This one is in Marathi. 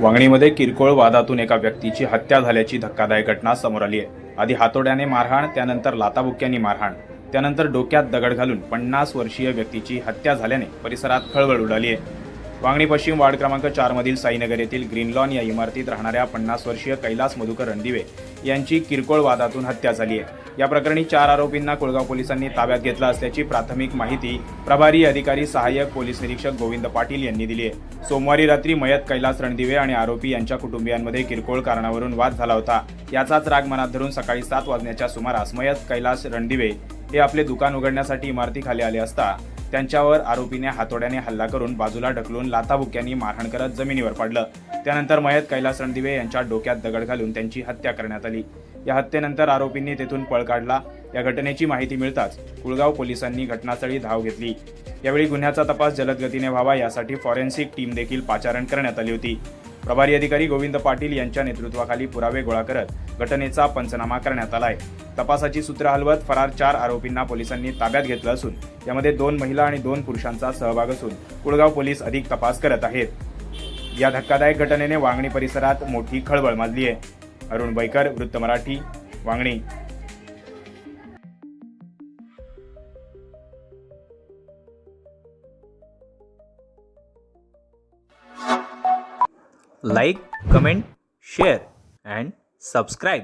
वांगणीमध्ये किरकोळ वादातून एका व्यक्तीची हत्या झाल्याची धक्कादायक घटना समोर आली आहे. आधी हातोड्याने मारहाण त्यानंतर लाताबुक्यांनी मारहाण. त्यानंतर डोक्यात दगड घालून पन्नास वर्षीय व्यक्तीची हत्या झाल्याने परिसरात खळबळ उडाली आहे. वांगणी पश्चिम वार्ड क्रमांक चार मधील साईनगर येथील ग्रीन लॉन या इमारतीत राहणाऱ्या पन्नास वर्षीय कैलास मधुकर रणदिवे यांची किरकोळ वादातून हत्या झाली आहे. या प्रकरणी चार आरोपींना कुळगाव पोलिसांनी ताब्यात घेतलं असल्याची प्राथमिक माहिती प्रभारी अधिकारी सहाय्यक पोलीस निरीक्षक गोविंद पाटील यांनी दिली आहे. सोमवारी रात्री मयत कैलास रणदिवे आणि आरोपी यांच्या कुटुंबियांमध्ये किरकोळ कारणावरून वाद झाला होता. याचाच राग मनात धरून सकाळी सात वाजण्याच्या सुमारास मयत कैलास रणदिवे हे आपले दुकान उघडण्यासाठी इमारतीखाली आले असता त्यांच्यावर आरोपीने हातोड्याने हल्ला करून बाजूला ढकलून लाथाबुक्यांनी मारहाण करत जमिनीवर पाडलं. त्यानंतर मयत कैलास रणदिवे यांच्या डोक्यात दगड घालून त्यांची हत्या करण्यात आली. या हत्येनंतर आरोपींनी तेथून पळ काढला. या घटनेची माहिती मिळताच कुळगाव पोलिसांनी घटनास्थळी धाव घेतली. यावेळी गुन्ह्याचा तपास जलद गतीने व्हावा यासाठी फॉरेन्सिक टीम देखील पाचारण करण्यात आली होती. प्रभारी अधिकारी गोविंद पाटील यांच्या नेतृत्वाखाली पुरावे गोळा करत घटनेचा पंचनामा करण्यात आलाय. तपासाची सूत्र हलवत फरार चार आरोपींना पोलिसांनी ताब्यात घेतलं असून यामध्ये दोन महिला आणि दोन पुरुषांचा सहभाग असून कुळगाव पोलीस अधिक तपास करत आहेत. या धक्कादायक घटनेने वांगणी परिसरात मोठी खळबळ माजली आहे अरुण बैकर वृत्त Marathi Vangani like, comment, share, and subscribe.